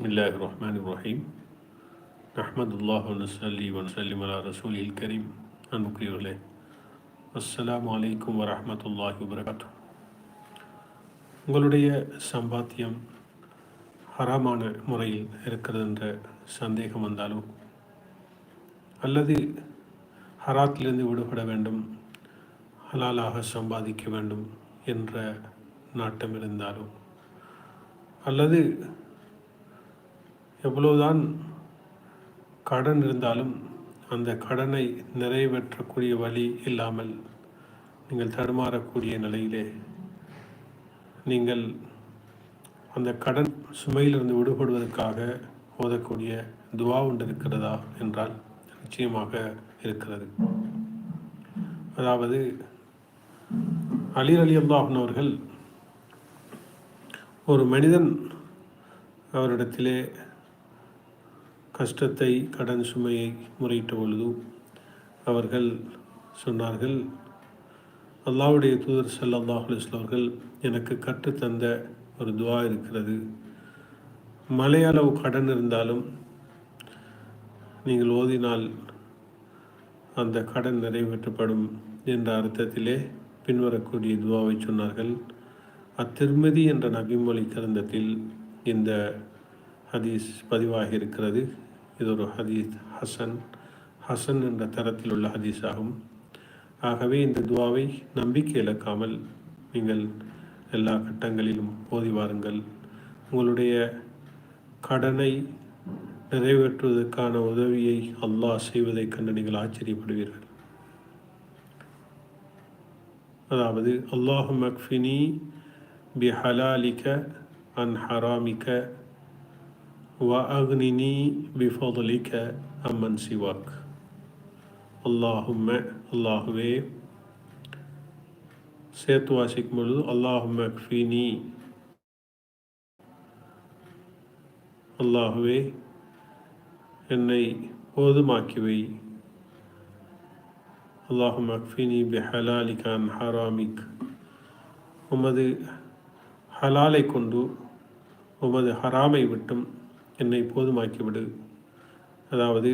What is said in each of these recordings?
بسم الله الرحمن الرحيم نحمد الله ونصلي ونسلم على رسوله الكريم அன்புக்குரியவர்களே அஸ்ஸலாமு அலைக்கும் வரஹ்மத்துல்லாஹி வபரகாத்து உங்களுடைய சம்பாத்தியம் ஹராமான முறையில் இருக்கிறது என்ற சந்தேகம் வந்தாலும் அல்லது ஹராத்திலிருந்து விடுபட வேண்டும் ஹலாலாக சம்பாதிக்க வேண்டும் என்ற நாட்டம் இருந்தாலும் அல்லது எவ்வளவுதான் கடன் இருந்தாலும் அந்த கடனை நிறைவேற்றக்கூடிய வழி இல்லாமல் நீங்கள் தடுமாறக்கூடிய நிலையிலே நீங்கள் அந்த கடன் சுமையிலிருந்து விடுபடுவதற்காக ஓதக்கூடிய துவா ஒன்று இருக்கிறதா என்றால் நிச்சயமாக இருக்கிறது. அதாவது அலி அலி அல்லாஹன் அவர்கள் ஒரு மனிதன் அவரிடத்திலே கஷ்டத்தை கடன் சுமையை முறையிட்ட பொழுது அவர்கள் சொன்னார்கள் அல்லாவுடைய தூதர் சல்லாஹ் அவர்கள் எனக்கு கற்றுத்தந்த ஒரு துவா இருக்கிறது. மலையளவு கடன் இருந்தாலும் நீங்கள் ஓதினால் அந்த கடன் நிறைவேற்றப்படும் என்ற அர்த்தத்திலே பின்வரக்கூடிய துவாவை சொன்னார்கள். அத்திருமதி என்ற நபிமொழி கிரந்தத்தில் இந்த ஹதீஸ் பதிவாகி இருக்கிறது. இது ஒரு ஹதீஸ் ஹசன். ஹசன் என்ற தரத்தில் உள்ள ஹதீஸ் ஆகும் ஆகவே இந்த துவாவை நம்பிக்கை இழக்காமல் நீங்கள் எல்லா கட்டங்களிலும் ஓதி வாருங்கள். உங்களுடைய கடனை நிறைவேற்றுவதற்கான உதவியை அல்லாஹ் செய்வதைக் கண்டு நீங்கள் ஆச்சரியப்படுவீர்கள். அதாவது அல்லாஹு மக்ஃபினி பி ஹலாலிக அன் ஹராமிக்க وأغنني بفضلك عمن سواك اللهم அல்லாஹுவே சேர்த்து வாசிக்கும் பொழுது அல்லாஹும் மக்ஃபினி அல்லாஹுவே என்னை போதுமாக்கிவை அல்லாஹும் மக்ஃபினி பிஹலாலிகான் ஹராமிக் உமது ஹலாலை கொண்டு உமது ஹராமை விட்டும் என்னை போதுமாக்கிவிடு. அதாவது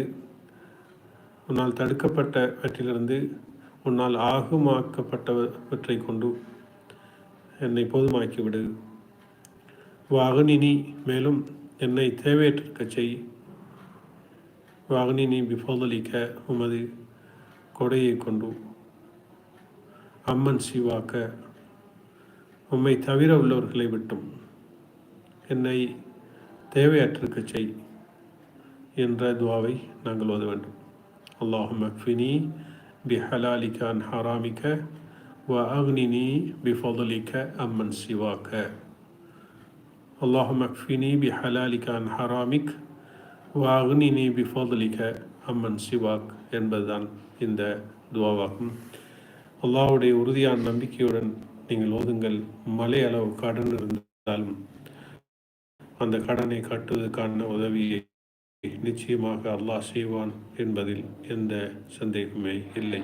உன்னால் தடுக்கப்பட்டவற்றிலிருந்து உன்னால் ஆகுமாக்கப்பட்டவற்றை கொண்டு என்னை போதுமாக்கிவிடு. வாகனினி மேலும் என்னை தேவையற்றிருக்க செய். வாகனினி பிஃபோதலிக்க உமது கொடையை கொண்டு. அம்மன் சிவாக்க உம்மை தவிர உள்ளவர்களை விட்டும். என்னை தேவையற்றிருக்க செய் என்ற துவாவை நாங்கள் ஓத வேண்டும். அல்லாஹும் அக்ஃபினி பிஹலாலிக அன் ஹராமிக்க வ அக்னினி பிஃபதலிக்க அம்மன் சிவாக்க அல்லாஹும் அக்ஃபினி பிஹலாலிக அன் ஹராமிக் வ அக்னினி பிஃபதலிக்க அம்மன் சிவாக் என்பதுதான் இந்த துவாவாகும். அல்லாஹுடைய உறுதியான நம்பிக்கையுடன் நீங்கள் ஓதுங்கள். மலை அளவு கடன் இருந்தாலும் அந்த கடனை கட்டுவதற்கான உதவியை நிச்சயமாக அல்லாஹ் செய்வான் என்பதில் எந்த சந்தேகமே இல்லை.